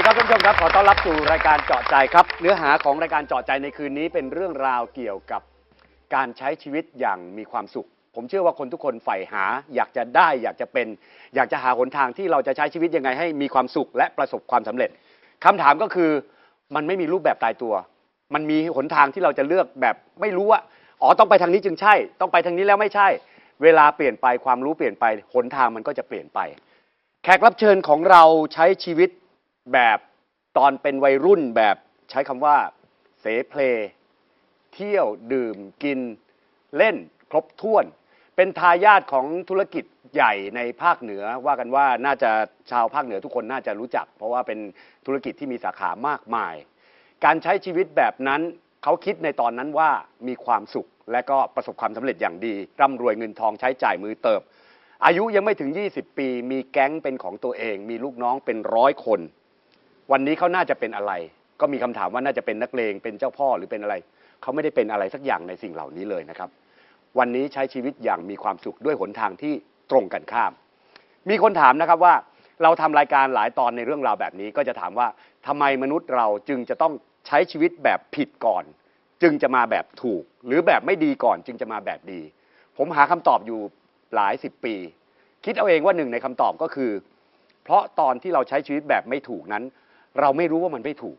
ีครับขอต้อนรับสู่รายการเจาะใจครับ เนื้อหาของรายการเจาะใจในคืนนี้เป็นเรื่องราวเกี่ยวกับการใช้ชีวิตอย่างมีความสุข ผมเชื่อว่าคนทุกคนใฝ่หา อยากจะได้อยากจะเป็น อยากจะหาหนทางที่เราจะใช้ชีวิตยังไงให้มีความสุขและประสบความสำเร็จคำถามก็คือมันไม่มีรูปแบบตายตัว มันมีหนทางที่เราจะเลือกแบบไม่รู้ว่าอ๋อต้องไปทางนี้จึงใช่ ต้องไปทางนี้แล้วไม่ใช่ เวลาเปลี่ยนไปความรู้เปลี่ยนไปหนทางมันก็จะเปลี่ยนไป แขกรับเชิญของเราใช้ชีวิต แบบตอนเป็นวัยรุ่นแบบใช้คำว่า เสเพล เที่ยวดื่มกินเล่นครบถ้วน เป็นทายาทของธุรกิจใหญ่ในภาคเหนือ ว่ากันว่าน่าจะชาวภาคเหนือทุกคนน่าจะรู้จัก เพราะว่าเป็นธุรกิจที่มีสาขามากมาย การใช้ชีวิตแบบนั้นเขาคิดในตอนนั้นว่ามีความสุขและก็ประสบความสำเร็จอย่างดี ร่ำรวยเงินทองใช้จ่ายมือเติบ อายุยังไม่ถึง 20 ปี มีแก๊งเป็นของตัวเอง มีลูกน้องเป็นร้อยคน วันนี้เขาน่าจะเป็นอะไร ก็มีคำถามว่าน่าจะเป็นนักเลงเป็นเจ้าพ่อหรือเป็นอะไรเขาไม่ได้เป็นอะไรสักอย่างในสิ่งเหล่านี้เลยนะครับ วันนี้ใช้ชีวิตอย่างมีความสุขด้วยหนทางที่ตรงกันข้าม มีคนถามนะครับว่าเราทำรายการหลายตอนในเรื่องราวแบบนี้ ก็จะถามว่าทำไมมนุษย์เราจึงจะต้องใช้ชีวิตแบบผิดก่อน จึงจะมาแบบถูก หรือแบบไม่ดีก่อนจึงจะมาแบบดี ผมหาคำตอบอยู่หลายสิบปี คิดเอาเองว่าหนึ่งในคำตอบก็คือ เพราะตอนที่เราใช้ชีวิตแบบไม่ถูกนั้น เราไม่รู้ว่ามันไม่ถูก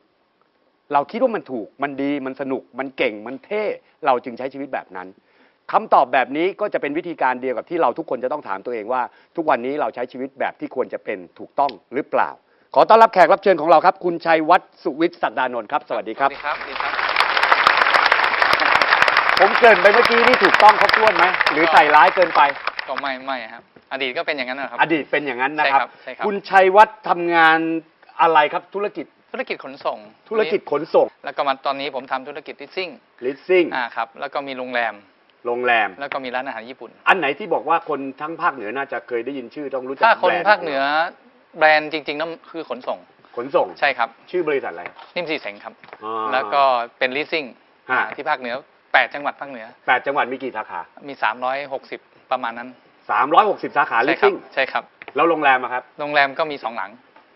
เราคิดว่ามันถูก มันดี มันสนุก มันเก่ง มันเท่ เราจึงใช้ชีวิตแบบนั้นคำตอบแบบนี้ก็จะเป็นวิธีการเดียวกับที่เราทุกคนจะต้องถามตัวเองว่า ทุกวันนี้เราใช้ชีวิตแบบที่ควรจะเป็นถูกต้องหรือเปล่า ขอต้อนรับแขกรับเชิญของเราครับ คุณชัยวัฒน์สุวิทย์ศักดานนท์ครับสวัสดีครับ สวัสดีครับ สวัสดีครับ ผมเกริ่นไปเมื่อกี้นี่ถูกต้องครบถ้วนไหม หรือใส่ร้ายเกินไป ก็ไม่ไม่ครับ อดีตก็เป็นอย่างนั้นนะครับ อดีตเป็นอย่างนั้นนะครับใช่ครับใช่ครับคุณชัยวัฒน์ทำงาน อะไรครับธุรกิจธุรกิจขนส่งธุรกิจขนส่ง แล้วก็มาตอนนี้ผมทำธุรกิจลิสซิ่งลิสซิ่งอ่าครับ แล้วก็มีโรงแรม โรงแรม แล้วก็มีร้านอาหารญี่ปุ่น อันไหนที่บอกว่าคนทั้งภาคเหนือน่าจะเคยได้ยินชื่อต้องรู้จักถ้าคนแบรด์ภาคเหนือแบรนด์จริงๆนั่นคือขนส่ง ขนส่ง ใช่ครับ ชื่อบริษัทอะไรนิ่มสีเสงครับอ๋อแล้วก็เป็นลิสซิ่งฮะ ที่ภาคเหนือแปดจังหวัดภาคเหนือ แปดจังหวัดมีกี่สาขา มีสามร้อยหกสิบประมาณนั้นสามร้อยหกสิบสาขาลิใช่สครัซิ่งใช่ครับ แล้วโรงแรมอะครับ โรงแรมก็มีสองหลัง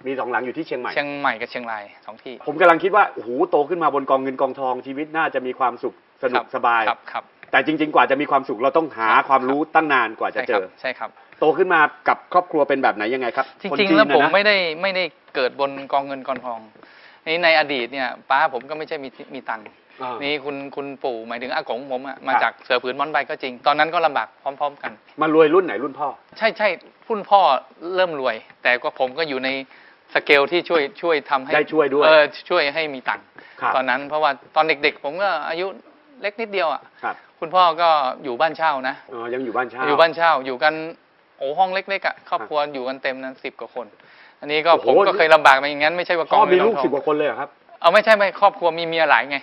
มีสองหลังอยู่ที่เชียงใหม่ เชียงใหม่กับเชียงรายสองที่ ผมกำลังคิดว่าโอ้โหโตขึ้นมาบนกองเงินกองทองชีวิตน่าจะมีความสุขสนุครักบสบาย ครับครับ แต่จริง ๆ กว่าจะมีความสุขเราต้องหาครับความรู้ตั้งนานกว่าจะใช่เจครับอ ใช่ครับ โตขึ้นมากับครอบครัวเป็นแบบไหนยังไงครับจคนริง จีๆ นแล้วผมนะนะ ไม่ได้ไม่ได้เกิดบนกองเงินกองทองนี่ในอดีตเนี่ยป้าผมก็ไม่ใช่มีมีตังค์อ่านี่คุณคุณปู่หมายถึงอากงผมอะมาครับ จากเสือผืนม้อนใบก็จริง ตอนนั้นก็ลำบากพร้อม ๆ กัน มารวยรุ่นไหนรุ่นพ่อ ใช่ใช่รุ่นพ่อเริ่มรวย แต่ก็ผมก็อยู่ใน สเกลที่ช่วยช่วยทำให้ได้ช่วยด้วย เออช่วยให้มีตังค์ครับตอนนั้นเพราะว่าตอนเด็ก ๆ ผมก็อายุเล็กนิดเดียวอะครับคุณพ่อก็อยู่บ้านเช่านะ อ๋อยังอยู่บ้านเช่า อยู่บ้านเช่าอยู่กันโอ้ห้องเล็กๆอะครอบครัวอยู่กันเต็มนั้นสิบกว่าคน อันนี้ก็โอ้โห ผมก็เคยลำบากมาอย่างนั้นไม่ใช่ว่ากพ่อองเงิมีนลูกทองสิบกว่าคนเลยเหรอครับ เอาไม่ใช่ไม่ครอบครัวมีเมียหลายไง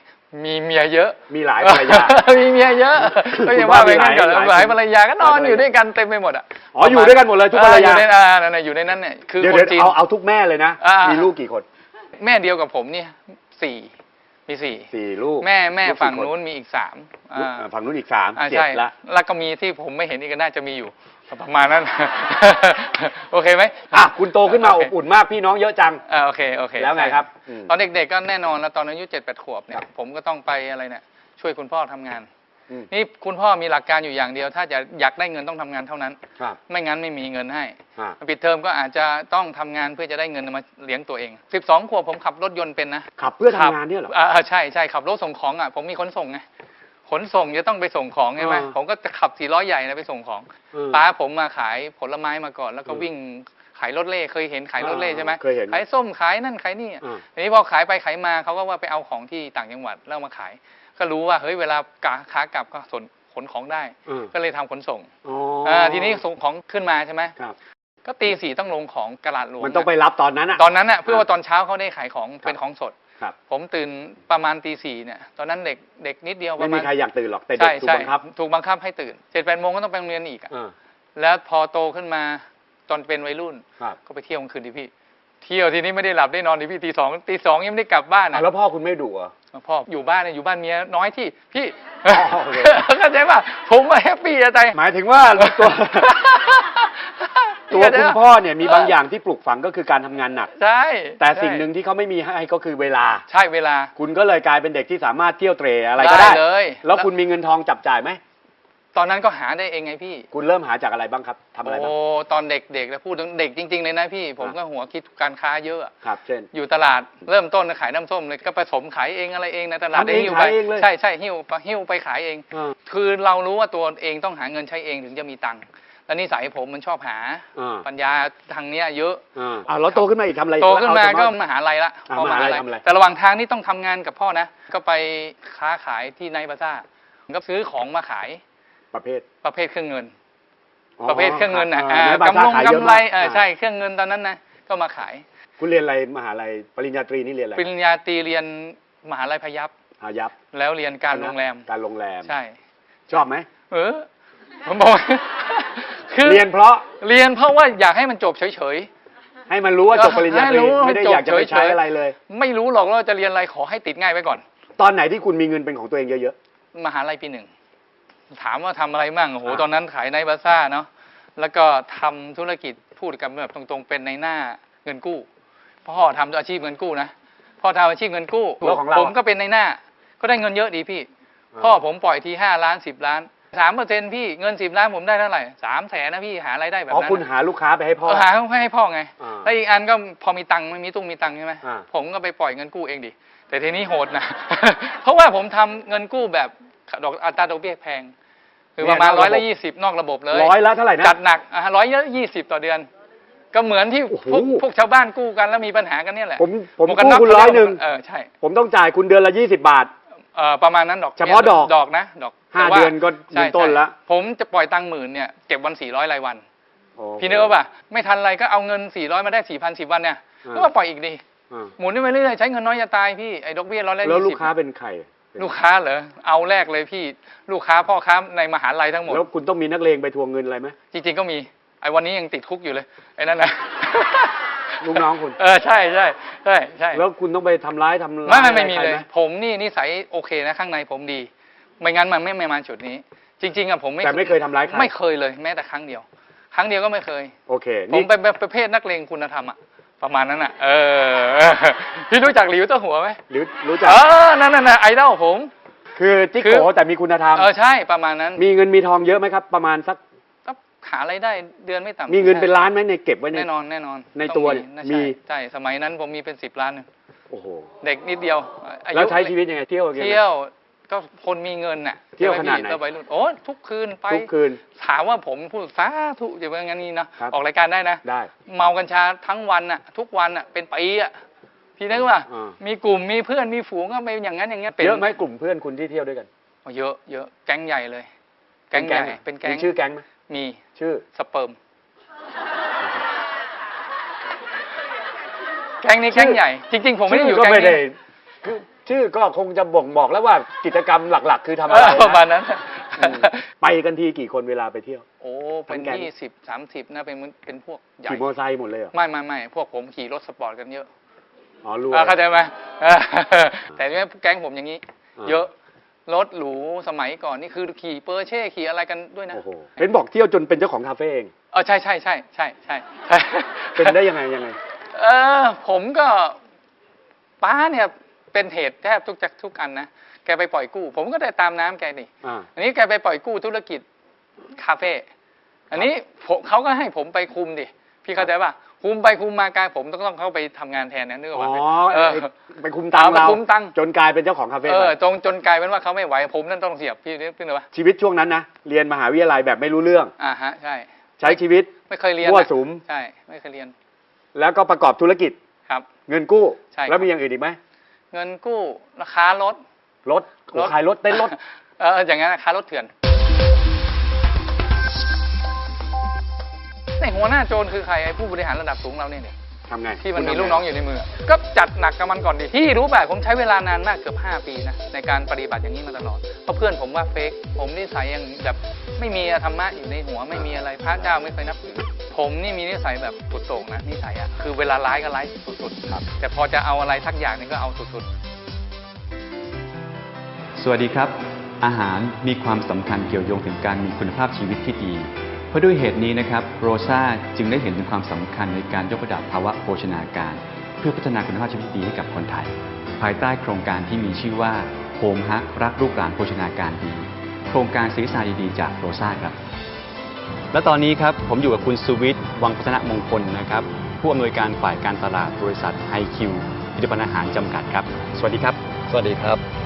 มีเมียเยอะ มีหลายภรรยา มีเมียเยอะคุณก็อย่าว่าไปว่ามีงั้นก่อนหลายหลายภรรยาก็นอนหลายภรรยาอยู่ด้วยกันเต็มไปหมดอะอ๋ออยู่ด้วยกันหมดเลยทุกภรรยาเอออยู่ในอ่านั่นน่ะอยู่ในนั้นเนี่ยคือเดี๋ยวคเดี๋ยนวจีนเอาเอาทุกแม่เลยนะอ่ามีมีลูกกี่คน แม่เดียวกับผมเนี่ยสี่มีสี่สี่ลูกแม่แม่ลูกกี่ฝั่งคนนู้นมีอีกสามลูกอ่าเอ่อฝั่งนู้นอีกสามอ่าเจ็ดใช่ละแล้วก็มีที่ผมไม่เห็นนี่ก็น่าจะมีอยู่ ประมาณนั้น โอเคไหมอะคุณโตขึ้นมาโอบอุ่นมากพี่น้องเยอะจังอ่าโอเคโอเคแล้วไงใช่ครับอืมตอนเด็กๆก็แน่นอนแล้วตอนอายุเจ็ดแปดขวบเนี่คยรับผมก็ต้องไปอะไรเนี่ยช่วยคุณพ่อทำงานอืมนี่คุณพ่อมีหลักการอยู่อย่างเดียว ถ้าจะอยากได้เงินต้องทำงานเท่านั้นครับไม่งั้นไม่มีเงินให้อ่าปิดเทอมก็อาจจะต้องทำงานเพื่อจะได้เงินมาเลี้ยงตัวเอง 12ขวบผมขับรถยนต์เป็นนะขับเพื่อทำงานเนี่ยเหรออ่าใช่ใช่ขับรถส่งของอะผมมีขนส่งไง ขนส่งจะต้องไปส่งของใช่ไหมอ่าผมก็จะขับสี่ล้อใหญ่นะไปส่งของเออป้าผมมาขายผลไม้มาก่อน แล้วก็อืมวิ่งขายรถเล่เคยเห็นขายรถเล่ใช่ไหมเคยเห็นขายส้มขายนั่นขายนี่อะอ่า ทีนี้พอขายไปขายมาเขาก็ว่าไปเอาของที่ต่างจังหวัดแล้วเอามาขาย ก็รู้ว่าเฮ้ยเวลากาขากลับก็ส่วนขนของได้เออก็เลยทำขนส่งอ๋ออ่าทีนี้ส่งของขึ้นมาใช่ไหมครับ ก็ตีสี่ต้องลงของกระลาดหลวงมันต้องไปรับตอนนั้นอะตอนนั้นน่ะเพื่อว่าตอนเช้าเขาได้ขายของครับเป็นของสด ครับผมตื่นประมาณตีสี่เนี่ย ตอนนั้นเด็กเด็กนิดเดียวปไม่ระมีมาณใครอยากตื่นหรอกแต่เด็ใช่กถูกใช่บังคับ ถูกบังคับให้ตื่นเจ็ดแปดโมงก็ต้องไปโรงเรียนอีกอะเออแล้วพอโตขึ้นมาตอนเป็นวัยรุ่น ครับก็ไปเที่ยวกลางคืนดิพี่ เที่ยวทีนี้ไม่ได้หลับได้นอนดิพี่ตีสองตีสองยังไม่ได้กลับบ้านอะอะแล้วพ่อคุณไม่ดุเหรอ พ่ออยู่บ้านเนี่ยอยู่บ้านเมียน้อยที่พี่อ๋อโอเค เข้าใจป่ะผมว่าแฮปปี้จะใจหมายถึงว่าตัว ตัวคุณพ่อเนี่ยมีบางอย่างที่ปลูกฝังก็คือการทำงานหนัก ใช่แต่ใช่สิ่งหนึ่งที่เขาไม่มีให้ก็คือเวลา ใช่เวลา คุณก็เลยกลายเป็นเด็กที่สามารถเที่ยวเตรอะไรก็ได้เลย แล้วคุณมีเงินทองจับจ่ายไหม ตอนนั้นก็หาได้เองไงพี่ คุณเริ่มหาจากอะไรบ้างครับทำอะไรบ้าง โอ้ตอนเด็กๆแล้วพูดถึงเด็กจริงๆเลยนะพี่ ผมก็หัวคิดการค้าเยอะอะ ครับ เช่น อยู่ตลาดเริ่มต้นขายน้ำส้มเลยก็ผสมขายเองอะไรเองในตลาดทำเองหิ้วไปขายเองเลยใช่ใช่หิ้วไปหิ้วไปขายเอง อ่า คือเรารู้ว่าตัวเองต้องหาเงินใช้เองถึงจะมีตังค์ แล้วนิสัยผมมันชอบหาอ่า ปัญญาทางเนี้ยเยอะ อ่าอ่าแล้วโตขึ้นมาอีกทำอะไรโตขึ้นมาเอก็สมมุติมหาลัยละอ่าพอมหาลัยทำอะไร แต่ระหว่างทางนี่ต้องทำงานกับพ่อนะ ก็ไปค้าขายที่ไนท์บาซ่าก็ซื้อของมาขายประเภทประเภทเครื่องเงิน อ๋อประเภทเครื่องเงินนะอ่าอ่าในบาซ่ากำลงขายเยอะกำไรมากเออใช่เครื่องเงินตอนนั้นนะก็มาขายคุณเรียนอะไรมหาลัยปริญญาตรีนี่เรียนอะไรปริญญาตรีเรียนมหาลัยพยัพอายับแล้วเรียนการโรงแรม การโรงแรม ใช่ ชอบไหม เออผมบอก คือเรียนเพราะเรียนเพราะว่าอยากให้มันจบเฉยให้มันรู้ว่าจบปริญญาตให้รีรู้ว่าไม่ได้จบอยากจะไปใช้เฉยๆอะไรเลย ๆ ไม่รู้หรอกว่าจะเรียนอะไรขอให้ติดง่ายไว้ก่อน ตอนไหนที่คุณมีเงินเป็นของตัวเองเยอะ มหาลัยปีหนึ่ง ถามว่าทำอะไรมั่งโอ้โหอ่า ตอนนั้นขายในบาซ่าเนาะแล้วก็ทำธุรกิจพูดกันแบบตรงๆ เป็นในหน้าเงินกู้พ่อทำอาชีพเงินกู้นะพ่อทำอาชีพเงินกู้แล้วของเราผมก็เป็นในหน้า ก็ได้เงินเยอะดีพี่าพ่อผมปล่อยทีห้าล้านสิบล้าน สามเปอร์เซ็นพี่เงินสิบล้านผมได้เท่าไหร่สามแสนนะพี่หารายได้แบบอ๋อนั้นคุณนะหาลูกค้าไปให้พ่อ เออหาให้พ่อไง อ่าแล้วอีกอันก็พอมีตังค์ไม่มีตุ้งมีตังค์ใช่ไหมอ่า ผมก็ไปปล่อยเงินกู้เองดิแต่ทีนี้โหดนะ เพราะว่าผมทำเงินกู้แบบดอกอัตราดอกเบี้ยแพง คือประมาณเนี่ยนอกร้อยระบบละยี่สิบนอกระบบเลยร้อยละเท่าไหร่นะ จัดหนักร้อยละยี่สิบต่อเดือน ก็เหมือนที่โอ้โหพวกพวกชาวบ้านกู้กันแล้วมีปัญหากันเนี่ยแหละผมผมหวกกันกู้น็กคุณร้อยหนึ่ง เออใช่ ผมต้องจ่ายคุณเดือนละยี่สิบบาท เออประมาณนั้นดอกเฉพาะดอกดอกนะดอกห้าแต่ว่เดือนก็ใช่เงินต้นใช่ละผมจะปล่อยตังค์หมื่นเนี่ยเก็บวันสี่ร้อยรายวัน โอ้พี่นึกว่าป่ะไม่ทันไรก็เอาเงิน400มาได้4,000 10วันเนี่ยอ่าก็มาปล่อยอีกดีอ่าหมุนไปเรื่อยๆใช้เงินน้อยจะตายพี่ไอ้ดอกเบี้ยร้อยละแล้วยี่ลูสิกบค้าเป็นใครลูกค้าเหรอเอาแรกเลยพี่ลูกค้าพ่อค้าในมหาลัยทั้งหมด แล้วคุณต้องมีนักเลงไปทวงเงินอะไรไหมจริงๆก็มีไอ้วันนี้ยังติดคุกอยู่เลยไอ้นั่นนะ ลูกน้องคุณเออใช่ใช่ใช่ใช่แล้วคุณต้องไปทำร้ายทำร้ายไม่ไม่ไม่มีใครเลย หผมนี่นิสัยโอเคนะข้างในผมดี ไม่งั้นมันไม่ไม่มาจุดนี้ จริง ๆอะผมไม่แต่ไม่เคยทำร้ายใครไม่เคยเลยแม้แต่ครั้งเดียว ครั้งเดียวก็ไม่เคย โอเคผมนี่เป็นแบบประเภทนักเลงคุณธรรมอะประมาณนั้นอะเออ พี่รู้จักหลิวเต้าหัวไหมหรือรู้จักเออนั่นน่ะไอดอลผม คือจิ๊กคือ โกแต่มีคุณธรรม เออใช่ประมาณนั้น มีเงินมีทองเยอะไหมครับ ประมาณสักก็ หาอะไรายได้เดือนไม่ต่ำมีเงินเป็นล้านไหมในเก็บไว้ในแน่นอนแน่นอนในต้องตัวเนี่ยนะมีใช่ใช่สมัยนั้นผมมีเป็นสิบล้านหนึ่งโอ้โหเด็กนิดเดียวอายุแล้วใช้ชีวิตยังไงเที่ยวยังไงเที่ยวก็คนมีเงินน่ะเที่ยวใช่มขนาดไหนพี่ก็วัยรุ่นโอ้ทุกคืนไปทุกคืนถามว่าผมพูดสาธุอย่างงั้นนี้นะครับออกรายการได้นะได้ เมากัญชาทั้งวันน่ะ ทุกวันน่ะเป็นปีอะพี่นึกว่าอ่า มีกลุ่มมีเพื่อนมีฝูงก็ไปอย่างนั้นอย่างเงี้ยเป็นเยอะไหมกลุ่มเพื่อนคุณที่เที่ยวด้วยกันโอ้เยอะเยอะแก๊งใหญ่เลย แก๊งใหญ่อะเป็นแก๊งมีชื่อแก๊งไหมมีชื่อสเปิร์ม แก๊งนี้แก๊งใหญ่ จริง ๆ ผมไม่ได้อยู่ชื่แก๊งไม่ได้นี้คือชื่อก็คงจะบ่งบอกแล้วว่ากิจกรรมหลัก ๆ คือทำเออะไรอประมาณนะนั้นอืมไปกันทีกี่คนเวลาไปเที่ยว โอ้ เป็นทั้งแก๊งยี่สิบสามสิบนะเป็นเป็นพวกใหญ่ขี่มอเตอร์ไซค์หมดเลยเหรอไม่ไม่ไม่พวกผมขี่รถสปอร์ตกันเยอะ อ๋อรู้อ่าเข้าใจไหมเออแต่เนี่ยแก๊งผมอย่างนี้อ่าเยอะ รถหรูสมัยก่อนนี่คือขี่เปอร์เช่ขี่อะไรกันด้วยนะโอ้โหเห็นบอกเที่ยวจนเป็นเจ้าของคาเฟ่เองเออใช่ใช่ใช่ใช่ใช่ใช่เป็นได้ยังไงยังไง เออผมก็ป้าเนี่ยเป็นเหตุแทบทุกจักทุกอันนะแกไปปล่อยกู้ ผมก็ได้ตามน้ำแกดิอ่าอันนี้แกไปปล่อยกู้ธุรกิจคาเฟ่อันนี้ผมเขาก็ให้ผมไปคุมดิพี่เข้าใจป่ะ คุมไปคุมมากลายผมต้องต้องเข้าไปทำงานแทนนะนึกออกอ๋อปะเออ ไปคุมตังค์เอาไปเราคุมตังค์ จนกลายเป็นเจ้าของคาเฟ่เออไปจนจนกลายเป็นว่าเขาไม่ไหวผมนั่นต้องเสียบพี่นึกนึกว่าชีวิตช่วงนั้นนะเรียนมหาวิทยาลัยแบบไม่รู้เรื่อง อ่าฮะใช่ ใช้ชีวิต ไม่เคยเรียนมั่วอะสุม ใช่ ไม่เคยเรียนแล้วก็ประกอบธุรกิจ ครับ เงินกู้ ใช่ครับ แล้วมีอย่างอื่นอีกไหมเงินกู้ราคารถ รถโอ้ขายรถเต้นรถ เอออย่างนั้นนะค้ารถเถื่อน ในหัวหน้าโจรคือใครไอ้ผู้บริหารระดับสูงเราเนี่ยเนี่ยทำไงที่มันคุณมีทำไลูกน้องอยู่ในมือ ก็จัดหนักกับมันก่อนดิพี่รู้ป่ะผมใช้เวลานานมากเกือบ 5 ปีนะในการปฏิบัติอย่างนี้มาตลอดเพราะเพื่อนผมว่าเฟกผมนิสัยอย่างแบบไม่มีธรรมะอยู่ในหัวไม่มีอะไรพระเจ้าไม่เคยนับถือผมนี่มีนิสัยแบบสุดโต่งนะนิสัยอะคือเวลาร้ายก็ร้ายสุดๆครับแต่พอจะเอาอะไรทักอย่างหนึงก็เอาสุดๆ สวัสดีครับ อาหารมีความสำคัญเกี่ยวโยงถึงการมีคุณภาพชีวิตที่ดี เพราะด้วยเหตุนี้นะครับโรซาจึงได้เห็นถึงความสำคัญในการยกระดับภาวะโภชนาการ เพื่อพัฒนาคุณภาพชีวิตดีให้กับคนไทย ภายใต้โครงการที่มีชื่อว่าโฮมฮักรักลูกหลานโภชนาการดี โครงการสีสาดีๆจากโรซาครับและตอนนี้ครับผมอยู่กับคุณสุวิทย์วังพัฒนมงคลนะครับผู้อำนวยการฝ่ายการตลาดบริษัทไฮคิวผลิตภัณฑ์อาหารจำกัดครับ สวัสดีครับ สวัสดีครับ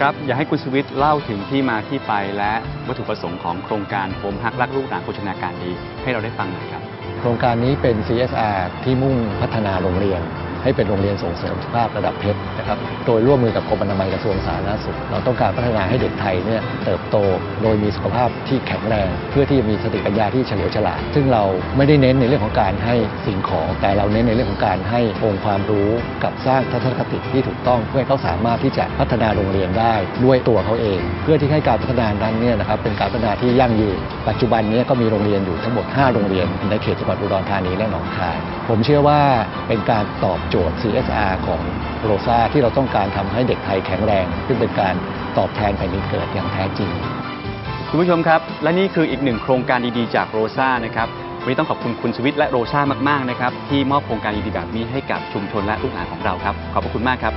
ครับ อยากให้คุณสวิทย์เล่าถึงที่มาที่ไปและวัตถุประสงค์ของโครงการโฮมฮักรักลูกหลานโภชนาการดี ให้เราได้ฟังหน่อยครับ โครงการนี้เป็น CSR ที่มุ่งพัฒนาโรงเรียน ให้เป็นโรงเรียนส่งเสริมสุขภาพระดับเพชรนะครับ โดยร่วมมือกับกรมอนามัยกระทรวงสาธารณสุข เราต้องการพัฒนาให้เด็กไทยเนี่ยเติบโตโดยมีสุขภาพที่แข็งแรง เพื่อที่จะมีสติปัญญาที่เฉลียวฉลาด ซึ่งเราไม่ได้เน้นในเรื่องของการให้สิ่งของ แต่เราเน้นในเรื่องของการให้องค์ความรู้กับสร้างทัศนคติที่ถูกต้อง เพื่อให้เขาสามารถที่จะพัฒนาโรงเรียนได้ด้วยตัวเขาเอง เพื่อที่ให้การพัฒนานั้นเนี่ยนะครับเป็นการพัฒนาที่ยั่งยืน ปัจจุบันนี้ก็มีโรงเรียนอยู่ทั้งหมด 5 โรงเรียน ในเขตจังหวัดอุดรธานีและหนองคาย ผมเชื่อว่าเป็นการตอบโจทย์ CSR ของโรซาที่เราต้องการทำให้เด็กไทยแข็งแรง ซึ่งเป็นการตอบแทนแผ่นดินเกิดอย่างแท้จริง คุณผู้ชมครับ และนี่คืออีกหนึ่งโครงการดีๆ จากโรซานะครับวันนี้ต้องขอบคุณคุณสวิทและโรซามากๆนะครับที่มอบโครงการดีๆแบบนี้ให้กับชุมชนและลูกหลานของเราครับขอบพระคุณมากครับ